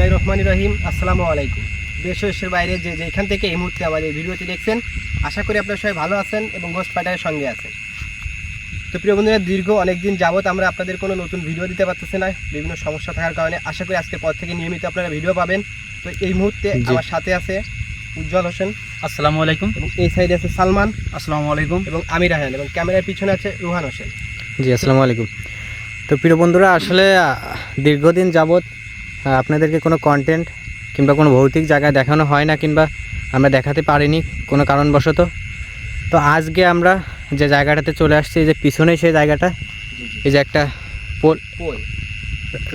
রহমান রহিম। আসসালামু আলাইকুম। দেশ দেশের বাইরে যে যেখান থেকে এই মুহূর্তে আমাদের ভিডিওটি দেখছেন আশা করি আপনারা সবাই ভালো আছেন এবং গোস্ট ফাইটারের সঙ্গে আছেন। তো প্রিয় বন্ধুরা দীর্ঘ অনেক দিন যাবত আমরা আপনাদের কোনো নতুন ভিডিও দিতে পারতেছি না। বিভিন্ন সমস্যা থাকার কারণে আশা করি আজকে পর থেকে নিয়মিত আপনারা ভিডিও পাবেন। তো এই মুহূর্তে আমার সাথে আছে উজ্জ্বল হোসেন আসসালামু আলাইকুম। এবং এই সাইডে আছে সালমান আসসালামু আলাইকুম। এবং আমির রাহান এবং ক্যামেরার পিছনে আছে রুহান হোসেন। জি আসসালামু আলাইকুম। তো প্রিয় বন্ধুরা আসলে দীর্ঘদিন যাবৎ আপনাদেরকে কোনো কন্টেন্ট কিংবা কোনো ভৌতিক জায়গায় দেখানো হয় না কিংবা আমরা দেখাতে পারিনি কোনো কারণবশত। তো আজকে আমরা যে জায়গাটাতে চলে আসছি এই যে পিছনে সেই জায়গাটা এই যে একটা পোল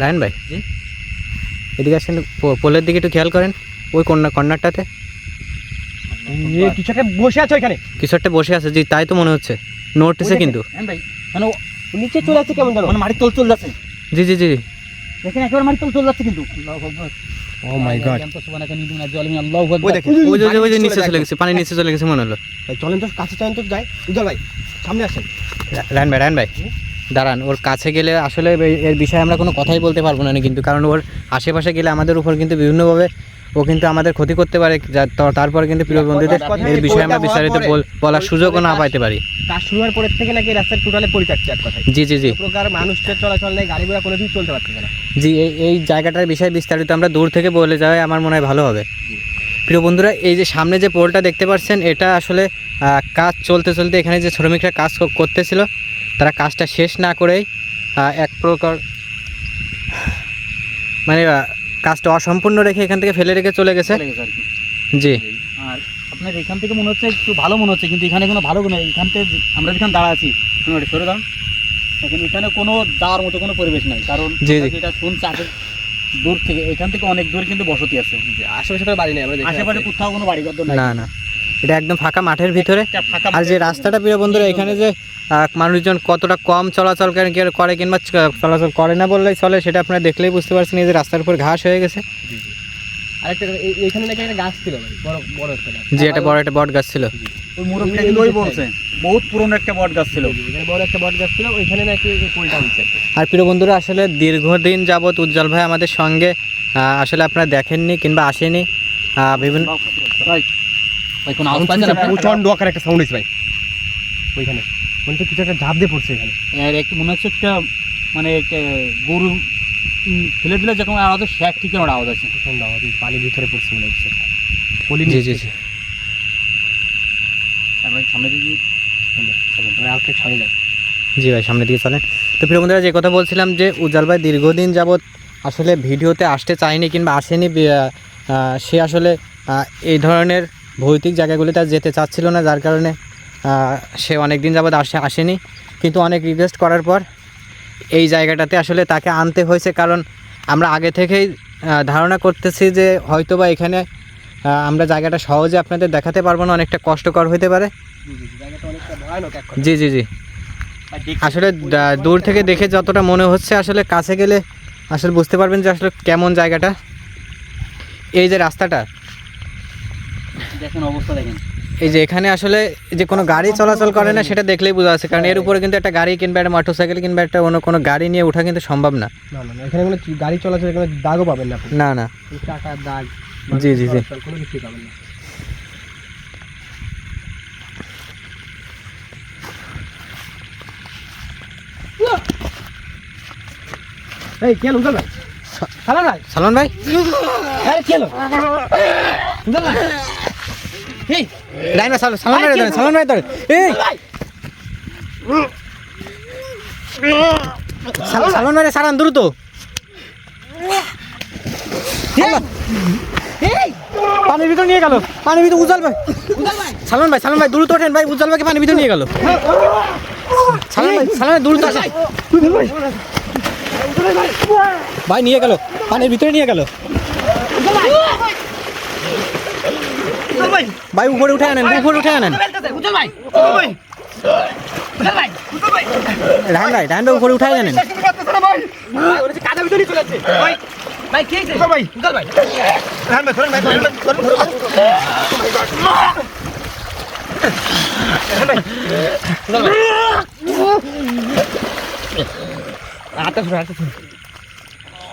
রায়ন ভাই। এদিকে আসেন পোলের দিকে একটু খেয়াল করেন ওই কর্নার কর্নারটাতে কিছু একটা বসে আছে ওইখানে। কিছু একটা বসে আছে জি তাই তো মনে হচ্ছে। নোটিসে কিন্তু। মানে নিচে চলে আসছে কেমন জানো মানে মাটির তল চলে যাচ্ছে জি জি জি। দেখেন একেবারে তল যাচ্ছে কিন্তু। ও মাই গড ওই দেখেন ওই যে ওই যে পানির নিচে চলে গেছে পানি নিচে চলে গেছে মনে হলো। ভাই চলেন তো কাছে চান তো যাই। উজ্জ্বল ভাই সামনে আসেন। রান ভাই রান ভাই দাঁড়ান ওর কাছে গেলে আসলে এর বিষয়ে আমরা কোনো কথাই বলতে পারব না কিন্তু কারণ ওর আশেপাশে গেলে আমাদের উপর কিন্তু বিভিন্নভাবে ও কিন্তু আমাদের ক্ষতি করতে পারে তারপর কিন্তু প্রিয় বন্ধুদের এর বিষয়ে আমরা বিস্তারিত বল- বলার সুযোগও না পাইতে পারি। কাজ শুরু হওয়ার পরের থেকে নাকি রাস্তায় টোটালে পরিত্যক্ত এক কথায়। জি জি জি। প্রকার মানুষের চলাচল নেই গাড়ি ঘোড়া কোনো দিন চলতে পারতেছে না। জি এই এই জায়গাটার বিষয়ে বিস্তারিত আমরা দূর থেকে বলে যাওয়াই আমার মনে হয় ভালো হবে। প্রিয় বন্ধুরা এই যে সামনে যে পোলটা দেখতে পাচ্ছেন এটা আসলে কাজ চলতে চলতে এখানে যে শ্রমিকরা কাজ করতেছিল তারা কাজটা শেষ না করেই এক প্রকার মানে কাজটা অসম্পূর্ণ রেখে এখান থেকে ফেলে রেখে চলে গেছে। আর কি। জি। আর আপনার এখান থেকে মনে হচ্ছে একটু ভালো মনে হচ্ছে কিন্তু এখানে কোনো ভালো নেই এখান থেকে আমরা যেখানে দাঁড়া আছি শুনুন সরে দাঁড়ান। এখন এখানে কোনো দাঁড়ার মতো কোনো পরিবেশ নাই কারণ এটা আমরা জি। যেটা শুনছি আগে দূর থেকে এখান থেকে অনেক দূর কিন্তু বসতি আছে। আশেপাশে কোনো বাড়ি নেই আশেপাশে কোথাও কোনো নাই। না না। এটা একদম ফাঁকা মাঠের ভিতরে। আর যে রাস্তাটা প্রিয় বন্ধুরা এখানে যে মানুষজন কতটা কম চলাচল করে কি- করে কিংবা চ- চলাচল করে না বললেই চলে সেটা আপনারা দেখলেই বুঝতে পারছেন এই যে রাস্তার উপর ঘাস হয়ে গেছে। আরেকটা কথা, নাকি একটা গাছ ছিল বড় বড় একটা গাছ। একটা বড় একটা বট গাছ ছিল। ওই মুরব্বীটা ওই বলছে বহুত পুরনো একটা বট গাছ ছিল। বড় একটা বট গাছ ছিল ওইখানে নাকি পোলটা হচ্ছে। আর কি। প্রিয় বন্ধুরা আসলে দীর্ঘদিন যাবৎ উজ্জ্বল ভাই আমাদের সঙ্গে আসলে আপনারা দেখেননি কিংবা আসেনি বিভিন্ন ভাই কোনো আওয়াজ পাচ্ছেন আপনারা? প্রচণ্ড আকার একটা সাউন্ড হয়েছে ভাই। ওইখানে। মনে তো কিছু একটা ঝাঁপ দিয়ে পড়ছে এখানে। আর একটু মনে হচ্ছে একটা মানে একটা গরু ফেলে দিলে যখন আওয়াজ হয়, শ্যাক ঠিক আমার আওয়াজ আছে। প্রচণ্ড আওয়াজ পানির ভিতরে পড়ছে মনে হচ্ছে। একটা। পলি জি জি জি আমরা সামনে দিকে আমরা আর একটু সামনে যাই। জি ভাই সামনের দিকে চলেন। তো প্রিয় বন্ধুরা যে কথা বলছিলাম যে উজ্জ্বল ভাই দীর্ঘদিন যাবৎ আসলে ভিডিওতে আসতে চায়নি কিংবা আসেনি সে আসলে এই ধরনের ভৌতিক জায়গাগুলিতে যেতে চাচ্ছিল না, যার কারণে সে অনেক দিন যাবৎ আসে, আসেনি। কিন্তু অনেক রিকোয়েস্ট করার পর এই জায়গাটাতে আসলে তাকে আনতে হয়েছে। কারণ আমরা আগে থেকেই ধারণা করতেছি যে হয়তো বা এখানে আমরা জায়গাটা সহজে আপনাদের দেখাতে পারব না, অনেকটা কষ্টকর হতে পারে। জি জি জি। আসলে দূর থেকে দেখে যতটা মনে হচ্ছে, আসলে কাছে গেলে আসলে বুঝতে পারবেন যে আসলে কেমন জায়গাটা। এই যে রাস্তাটা দেখেন অবস্থা দেখেন। এই যে এখানে আসলে যে কোনো গাড়ি চলাচল করে না সেটা দেখলেই বোঝা যাচ্ছে। কারণ এর উপরে কিন্তু একটা গাড়ি কিংবা একটা মোটরসাইকেল কিংবা একটা অন্য কোনো গাড়ি নিয়ে ওঠা কিন্তু সম্ভব না। না না না, এখানে কোনো গাড়ি চলাচল কোনো দাগও পাবেন না না না। চাকার দাগ জি, জি, জি। চলাচল কোনো কিছুই পাবেন না। এই কে উজ্জ্বল ভাই সালাম ভাই। আরে কে উজ্জ্বল ভাই এই রাইন ভাই সাল- সালমান ভাই ধরেন, সালমান ভাই ধরেন। এই সাল- সালমান ভাই সারান দ্রুত। পানির ভিতর নিয়ে গেল পানির ভিতর উজ্জ্বল ভাই। সালমান ভাই সালমান ভাই দ্রুত ওঠেন ভাই উজ্জ্বল ভাইকে পানির ভিতর নিয়ে গেল। সালমান ভাই সালমান ভাই দ্রুত আসেন। ভাই নিয়ে গেল পানির ভিতরে নিয়ে গেল। ভাই উপরে উঠে আনেন, উপরে উঠে আনেন। উজ্জ্বল ভাই রাহান ভাই উপরে উঠে আনেন। ভাই ওরা কাদা ভিতরে রান রান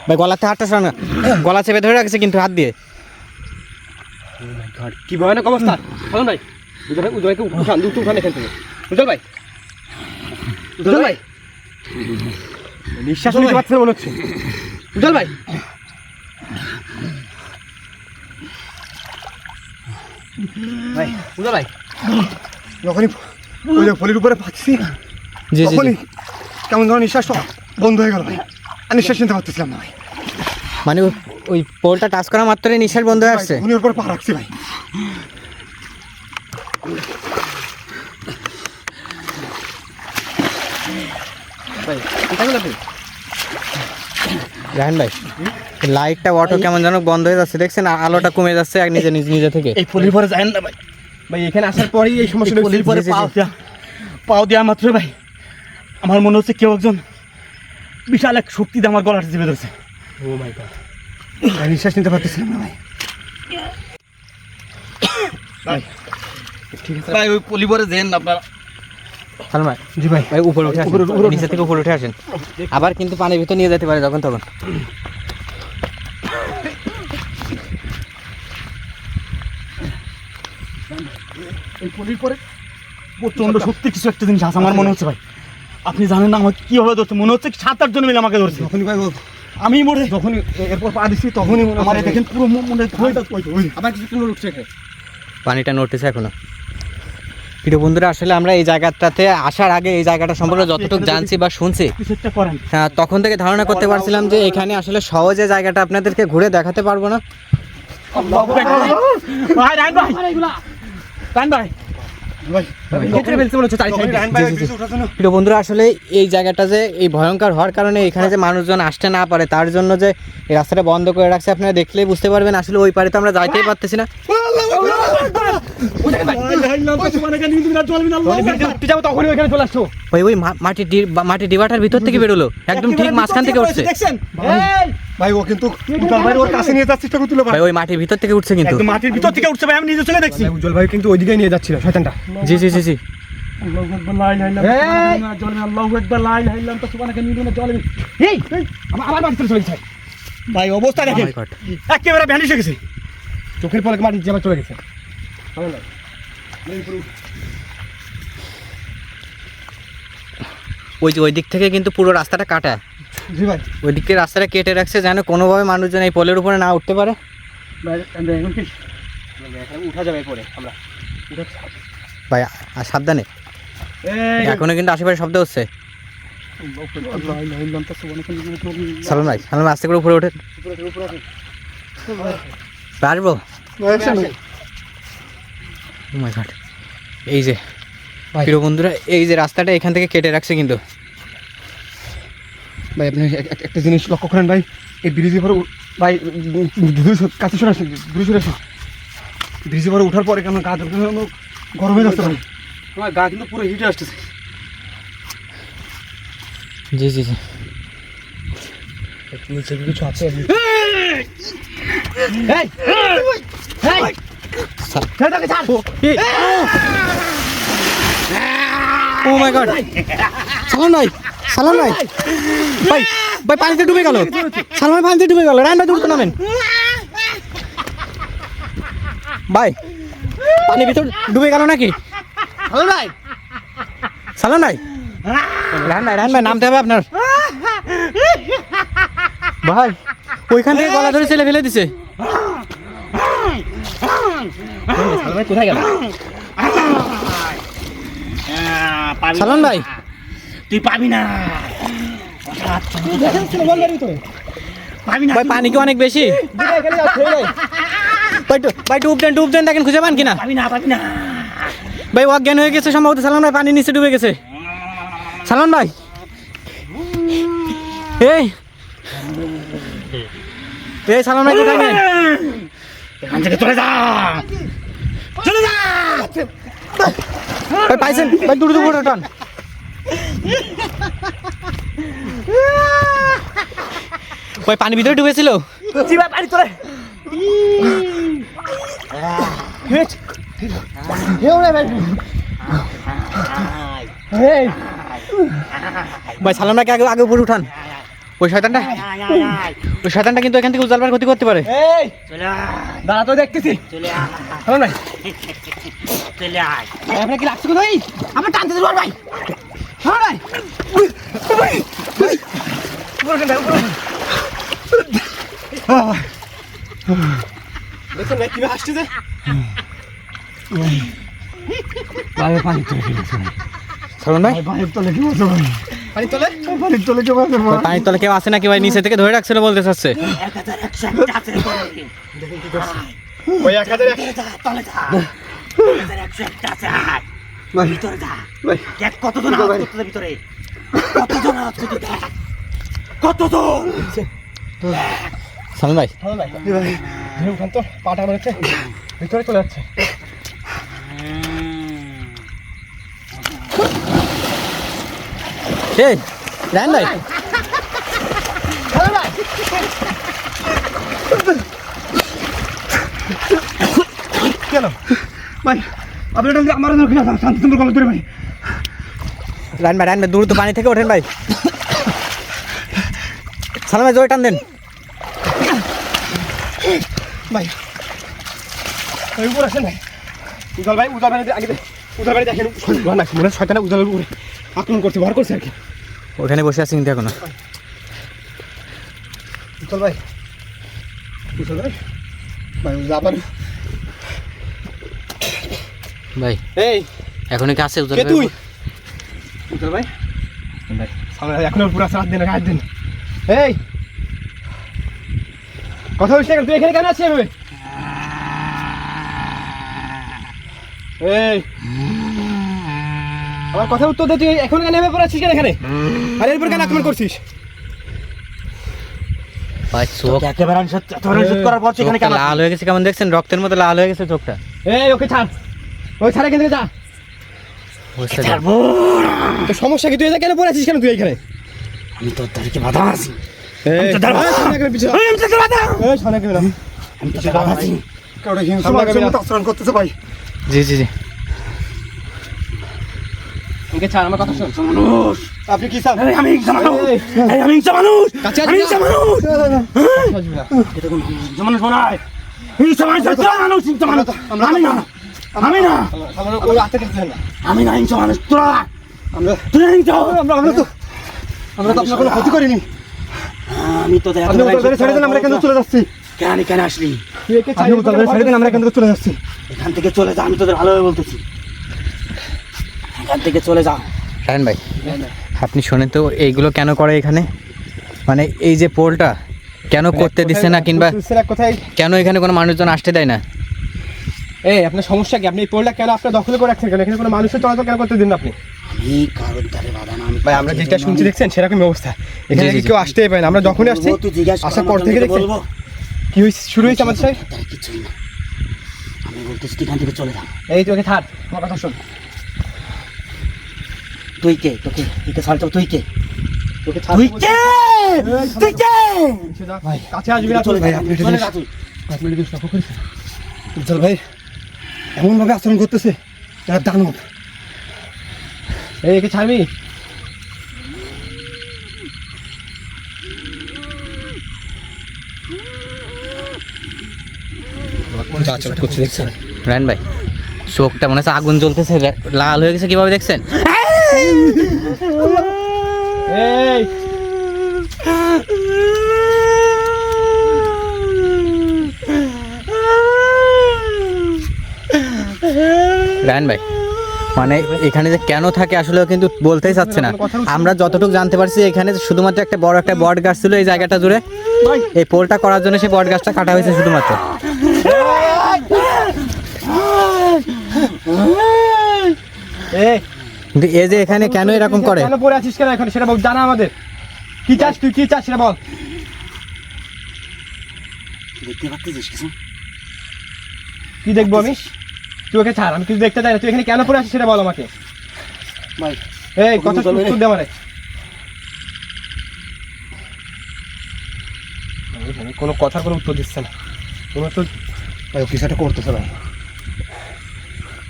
ভাই গলাতে হাতটা সরানো গলা চেপে ধরে রাখছে কিন্তু হাত দিয়ে। কি ভয়ানক অবস্থা। সালন ভাই উজ্জ্বল ভাইকে উঠান দুটো উঠান এখান থেকে। উজ্জ্বল ভাই উজ্জ্বল ভাই। নিঃশ্বাস নিতে পারছে মনে হচ্ছে। উজ্জ্বল ভাই। ভাই উজ্জ্বল ভাই। যখনই ওই যে পলির উপরে পাচ্ছি জি জি জি। তখনই কেমন ধরনের নিঃশ্বাস বন্ধ হয়ে গেল ভাই। আর নিঃশ্বাস নিতে পারতেছিলাম না ভাই। মানে ওই- পোলটা টাচ করা মাত্রই নিঃশ্বাস বন্ধ হয়ে আসছে। ধনির উপরে পা রাখছি ভাই। ভাই রাহেন ভাই লাইটটা অটো কেমন যেন বন্ধ হয়ে যাচ্ছে দেখছেন? আলোটা কমে যাচ্ছে আর নিজে নিজে নিজে থেকে। এই পলির পরে যায় না ভাই। ভাই এখানে আসার পরেই এই সমস্যাটা এই পলির পরে। পাও দেওয়া পাও দেওয়া মাত্র ভাই। আমার মনে হচ্ছে কেউ একজন বিশাল এক শক্তি দিয়ে আমার গলাটা চেপে ধরছে। ও মাই গড নিঃশ্বাস নিতে পারতেছিলাম না ভাই। ঠিক আছে। ভাই ওই পলি পরে যেন আপনারা। সালমান জি ভাই। ভাই উপরে উঠে আসেন। নিচে থেকে উপরে উঠে আসেন। আবার কিন্তু পানির ভিতর নিয়ে যেতে পারে যখন তখন। এই পলির পরে প্রচণ্ড শক্তি কিছু একটা জিনিস আছে আমার মনে হচ্ছে ভাই। আপনি জানেন না আমাকে কীভাবে ধরছে মনে হচ্ছে কি সাত আট জন মিলে আমাকে ধরছে। ভাই আমি মরে যখনই এরপর পা দিচ্ছি তখনই মনে আমার দেখেন পুরো মনে ওই আবার কিছু একটু উঠছে পানিটা নড়তেছে এখনও। প্রিয় বন্ধুরা আসলে আমরা এই জায়গাটাতে আসার আগে এই জায়গাটা সম্পর্কে যতটুকু জানছি বা শুনছি হ্যাঁ, তখন থেকে ধারণা করতে পারছিলাম যে এখানে আসলে সহজে জায়গাটা আপনাদেরকে ঘুরে দেখাতে পারব না। ভাই ভাই। ভাই বন্ধুরা আসলে এই জায়গাটা যে এই ভয়ঙ্কর হওয়ার কারণে এখানে যে মানুষজন আসতে না পারে তার জন্য যে এই রাস্তাটা বন্ধ করে রাখছে আপনারা দেখলেই বুঝতে পারবেন আসলে ওই পারে তো আমরা যাইতেই পারতেছি না। উঠতে যাব তখনই ওইখানে চলে আসছো ওই ওই মা- মাটির ডি- বা- মাটির ডিবাটার ভিতর থেকে বেরোলো একদম ঠিক মাঝখান থেকে উঠছে। ভাই। ও কিন্তু ভাই ওর কাছে নিয়ে ভাই। ভাই ওই মাটির ভিতর থেকে উঠছে কিন্তু। মাটির ভিতর থেকে উঠছে ভাই আমি নিজে চলে দেখছি। উজ্জ্বল ভাই কিন্তু ওইদিকে নিয়ে যাচ্ছিল শয়তানটা। জি জি জি। গেছে। ভাই অবস্থা Oh দেখেন। একেবারে ভ্যানিশ হয়ে গেছে। চোখের পলকে মাটি যাবার চলে গেছে। ওই যে ওই দিক থেকে কিন্তু পুরো রাস্তাটা কাটা। জি ভাই। ওই দিক থেকে রাস্তাটা কেটে রাখছে যেন কোনোভাবে মানুষজন এই পোলের উপরে না উঠতে পারে। উঠা যাবে পরে আমরা। ভাই সাবধানে এখনও কিন্তু আশেপাশে শব্দ হচ্ছে সালন ভাই ভাই আস্তে করে উপরে ওঠে। Oh God. এই যে প্রিয় বন্ধুরা এই যে রাস্তাটা এখান থেকে কেটে রাখছে কিন্তু ভাই আপনি এক- এক- একটা জিনিস লক্ষ্য করেন ভাই এই ব্রিজে পরে ভাই কাছে সরে আসুন দূরে সরে আসুন ব্রিজে পরে ওঠার পরে কেমন গা ধরতে গরম যাচ্ছে ভাই আমার গা কিন্তু পুরো হিটে আসতেছে। জি জি জি। নিচে কিছু আছে ও মাই গড! সালন ভাই সালন ভাই। ভাই ভাই পানিতে ডুবে গেল। সালন ভাই পানিতে ডুবে গেল। রায়ন ভাই দূরত্ব নামেন। ভাই পানির ভিতর ডুবে গেল নাকি? সালন ভাই। সালন ভাই? রায়ন ভাই নামতে হবে আপনার। ভাই ওইখান থেকে গলা ধরে ছেলে ফেলে দিছে। সালন ভাই কোথায় গেল? সালন ভাই। তুই পাবি না। পাবি না। ভাই পানি কি অনেক বেশি? ভাই ভাই ডুব দেখেন খুঁজে পান কিনা? পাবি না পাবি না। ভাই অজ্ঞান হয়ে গেছে সম্ভবত সালমান ভাই পানির নিচে ডুবে গেছে। সালমান ভাই। এই। এই সালমান ভাই কোথায় এখান থেকে চলে যা। চলে যা। ভাই পাইছেন? ভাই দূর দূর টান। ভাই পানি ভিতরে ডুবেছিল? জিবা পানি তোলে। ভাই ভাইকে আগে আগে উপরে উঠান। ওই শয়তানটা। ওই শয়তানটা কিন্তু এখান থেকে উজ্জ্বল ক্ষতি করতে পারে। এই দাঁড়া তো দেখতেছি। আপনার কি লাগছে কোথায়? আমার টানতে দেবো ভাই। ভাই। দেখছেন ভাই কীভাবে হাসছে যে। পানি সালমান ভাই। পানির তলে কেউ আছে ভাই পানি তোলে? পানির তলে কেউ আছে ভাই পানির তলে কেউ আসে নাকি ভাই? নিচে থেকে ধরে রাখছিল বলতে চাচ্ছে? ওই এক হাজার এক ভাই ভাই। কতজন ভিতরে। ভাই ভাই তো পাটা হচ্ছে ভিতরে চলে যাচ্ছে। এই ভাই। কেন? ভাই আপনি আমার শান্তি ভাই। ভাই দ্রুত পানি থেকে ওঠেন ভাই। সালমান ভাই জোরে টান দেন। ভাই। উপর আসেন ভাই। উজাল ভাই উজাল ভাই আগে উজাল ভাই দেখেন। মনে শয়তানে উজালের উপরে আক্রমণ করছে ভর করছে আর কি। ওখানে বসে আছি কিন্তু এখন। উজাল ভাই। উজাল ভাই। ভাই জাপান ভাই এই। এখনও কি আছে উজ্জ্বল কে ভাই তুই? উজাল ভাই। ভাই সামনে এখনও পুরো রাত দিন রাত দিন। এই। কথা কেন? তুই এখানে কেন আছিস এভাবে? এই। আমার কথা উত্তর দে তুই এখন কেন এভাবে পড়ে আছিস কেন এখানে? আর এরপর কেন আক্রমণ করছিস? ভাই চোখ একেবারে আমি করার পর এখানে কেন লাল হয়ে গেছে কেমন দেখছেন? রক্তের মতো লাল হয়ে গেছে চোখটা। এই ওকে ছাড়। ওই ছাড় এখান থেকে যা। বুঝতে পারছি। ছাড়বো তো সমস্যা কি? তুই এটা কেন পড়ে আছিস কেন তুই এখানে? আমি তোর দাঁড়িয়ে বাধা আছি? আমি জি জি জি। ওকে ছাড় আমার কথা শোন। মানুষ। আপনি কি চান? হিংসা মানুষ। হিংসা মানুষ। হিংসা না। মানুষ। এটা কোন হিংসা মানুষ বানায় হিংসা মানুষ তোরা মানুষ হিংসা মানুষ। আমি না। আমি না। সামনে ওই হাতে খেলতে না। আমি না হিংসা মানুষ। তোরা আমরা তুই হিংসা আমরা আমরা তো আমরা তো আপনার কোনো ক্ষতি করিনি। আমি তোদের আপনি উত্তর ছেড়ে দেন আমরা এখান থেকে চলে যাচ্ছি? কেন কেন আসলি? ছেড়ে দেন আমরা এখান থেকে চলে যাচ্ছি? এখান থেকে চলে যা আমি তোদের ভালোভাবে বলতেছি। এখান থেকে চলে যা। রায়ন ভাই আপনি শোনেন তো এইগুলো কেন করে এখানে? মানে এই যে পোলটা কেন করতে দিচ্ছে না কিংবা কেন এখানে কোনো মানুষজন আসতে দেয় না? এই আপনার সমস্যা কি? আপনি এই পোলটা কেন আপনার দখল করে রাখছেন কেন? এখানে কোনো মানুষের চলাচল কেন করতে দিন না আপনি? আমি কারোর দ্বারে বাধা না আমি ভাই আমরা যেটা শুনছি দেখছেন সেরকম অবস্থা। এখানে কেউ আসতেই পারে না। আমরা যখনই আসছি আসার পর থেকে বলব। কি হয়েছে শুরু হয়েছে আমাদের সাথে? কিছুই না। আমি বলতেছি এখান থেকে চলে যা। এই তোকে থাক আমার কথা শোন। তুই কে? তোকে কে ছাড় তুই কে? তোকে ছাড় তুই কে? তুই কে? ভাই কাছে আসবি না চলে। যা আপনি চলে যা তুই। আপনি এটা করেছেন? উজ্জ্বল ভাই এমনভাবে আচরণ করতেছে এরা দানব। এই একে আচরণ করছে দেখছেন রায়ন ভাই চোখটা মনে হচ্ছে আগুন জ্বলতেছে লাল হয়ে গেছে কীভাবে দেখছেন? এই। রায়ন ভাই মানে এখানে যে কেন থাকে আসলে কিন্তু বলতেই চাচ্ছে না। আমরা যতটুকু জানতে পারছি এখানে শুধুমাত্র একটা বড় একটা বট গাছ ছিল এই জায়গাটা জুড়ে। এই পোলটা করার জন্য সেই বট গাছটা কাটা হয়েছে শুধুমাত্র। এই কিন্তু এ যে এখানে কেন এরকম করে? কেন পড়ে আছিস কেন এখন? সেটা বল জানা আমাদের। কি চাস তুই কি চাস সেটা বল। দেখতে পাচ্ছিস কিছু? কি দেখব আমি? তুই ওকে ছাড় আমি কিছু দেখতে চাই না। তুই এখানে কেন পড়ে আছিস সেটা বল আমাকে। ভাই এই কথা দে আমারে। কোনো কথার কোনো উত্তর দিচ্ছে না। কোনো তো ভাই ও কিছু একটা করতেছে ভাই।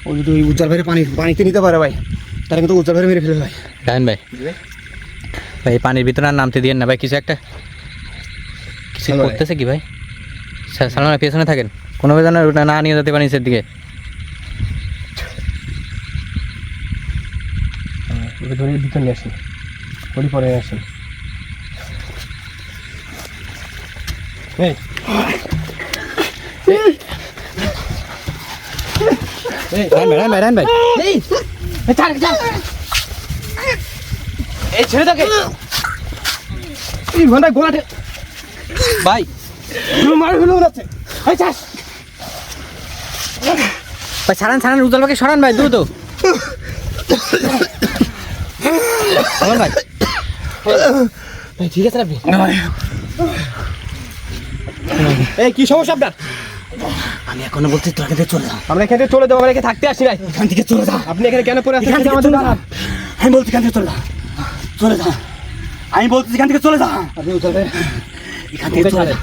ও যদি ওই উজ্জ্বল ভাইয়ের পানি পানিতে নিতে পারে ভাই তাহলে কিন্তু উজ্জ্বল ভাইয়ের মেরে ফেলে ভাই। রায়ন ভাই। ভাই পানির ভিতরে আর নামতে দিয়ে না ভাই কিছু একটা সালমান। করতেছে কি ভাই? সা- সালমান পেছনে থাকেন। কোনোভাবে যেন না নিয়ে যেতে পারেন নিচের দিকে ওকে ধরে ভিতর নিয়ে আসুন ওটি পরে আসুন এই। এই। ভাই এই। এই ছাড় ছাড়। এই ছেড়ে থাকে এই ঘন্টায় গোলাটে ভাই। মার হলো যাচ্ছে এই চাস ভাই ছাড়ান উজ্জ্বল ভাইকে সরান ভাই দ্রুত। ভাই ভাই ঠিক আছে আপনি? এই কি সমস্যা আপনার? আমি এখনও বলছি তোর চলে যা। আমরা এখান থেকে চলে যাব আমরা এখানে থাকতে আসি নাই এখান থেকে চলে যা। আপনি এখানে কেন পড়ে আছেন? এখান সেটা থেকে আমাদের চলে যা। আমি বলছি এখান থেকে চলে যা। চলে যা। আমি বলছি এখান থেকে চলে যা। আপনি উঠবে এখান থেকে চলে যা।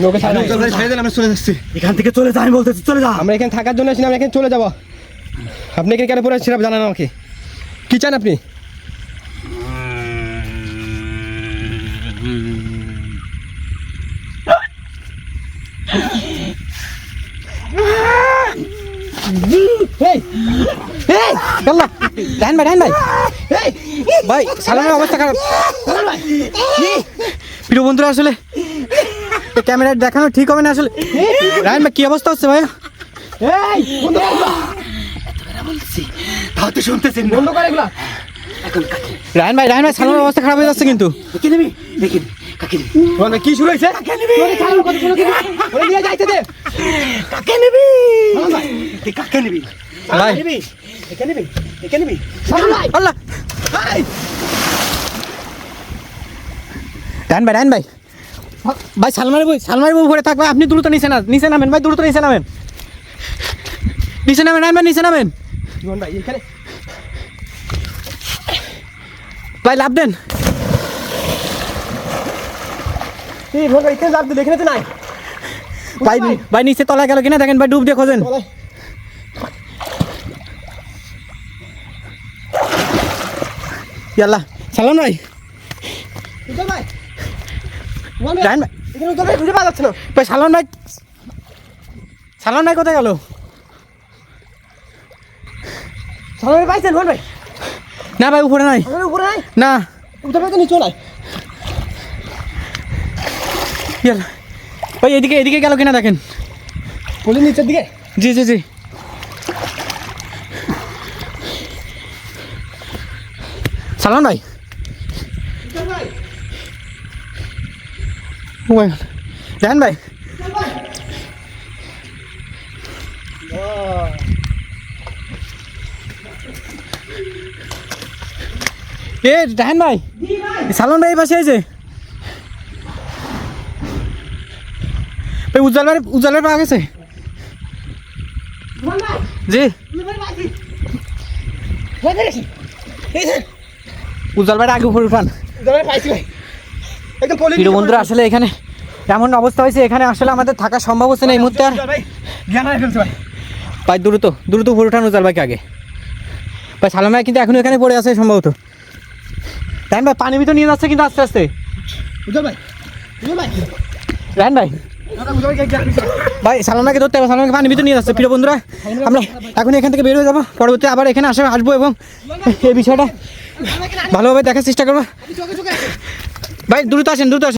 নৌকে ছাড়েন। ছেড়ে দেন আমি চলে যাচ্ছি। এখান থেকে চলে যা আমি বলতেছি চলে যা। আমরা এখানে থাকার জন্য আসি আমরা এখানে চলে যাব। আপনি এখানে কেন পড়ে আছেন সেটা জানান আমাকে। কি চান আপনি? এই এই আল্লাহ রায়ন ভাই রায়ন ভাই। ভাই সালমানের অবস্থা খারাপ। প্রিয় বন্ধুরা আসলে ক্যামেরা দেখানো ঠিক হবে না আসলে। রায়ন ভাই কি অবস্থা হচ্ছে ভাই? শুনতেছেন না। বন্ধ করে এগুলা। এখন কাকে? রায়ন ভাই রায়ন ভাই সালমানের অবস্থা খারাপ হয়ে যাচ্ছে কিন্তু। দেখে নিবি? দেখে নিবি? বন্ধ, কি শুরু হয়েছে? তোরে ছাড়ানোর কথা শুনে দিবি। ওরে নিয়ে যাইতে দে। কাকে নিবি? তুই কাকে নিবি? ভাই। নিবি? দেখে নিবি? দেখে নিবি? আল্লাহ রায়ন ভাই। ভাই। ভাই সালমানের বই সালমানের বই ভরে থাক ভাই আপনি দ্রুত নিচে না নিচে নামেন ভাই দ্রুত নিচে নামেন। নিচে নামেন রায়ন ভাই নিচে নামেন। জীবন ভাই এখানে। ভাই লাভ দেন এই জীবন ভাই এখানে লাভ দিলে এখানে তো নাই। ভাই ভাই নিচে তলায় গেল কিনা? দেখেন ভাই ডুব দিয়ে খোঁজেন। বলে ইয়াল্লাহ ভাই। খুঁজে পাওয়া যাচ্ছে না। ভাই সালমান ভাই সালমান ভাই কোথায় গেল? পাইছেন ভাই। না ভাই উপরে নাই। উপরে নাই? না। ভাই তো নিচে নাই। ইয়াল্লাহ ভাই এদিকে এদিকে গেল কিনা দেখেন। বলি নিচের দিকে? জি জি জি। সালমান ভাই? ভাই ও গড রায়ন ভাই? এ রায়ন ভাই? সালমান ভাই পাশে আছে ভাই উজ্জ্বল ভাই পাওয়া গেছে জি। এই ভাই আগে উপরে উঠান। প্রিয় আসলে এখানে এমন অবস্থা হয়েছে, এখানে আসলে আমাদের থাকা সম্ভব হচ্ছে না এই মুহূর্তে আর। ভাই, দ্রুত দ্রুত উপরে উঠান উজ্জ্বল ভাইকে আগে। ভাই, সালাম ভাই কিন্তু এখন এখানে পড়ে আছে সম্ভবত। রায়ন ভাই পানি ভিতর নিয়ে যাচ্ছে কিন্তু আস্তে আস্তে। উজ্জ্বল ভাই রায়ন ভাই ভাই সালানাকে ধরতে হবে সালাম পানি ভিতরে নিয়ে যাচ্ছে, প্রিয় বন্ধুরা। আমরা এখন এখান থেকে বের হয়ে যাব, পরবর্তী আবার এখানে আসে, আসব এবং এই বিষয়টা ভালোভাবে দেখার চেষ্টা করব। ভাই, দ্রুত আসেন দ্রুত আসেন।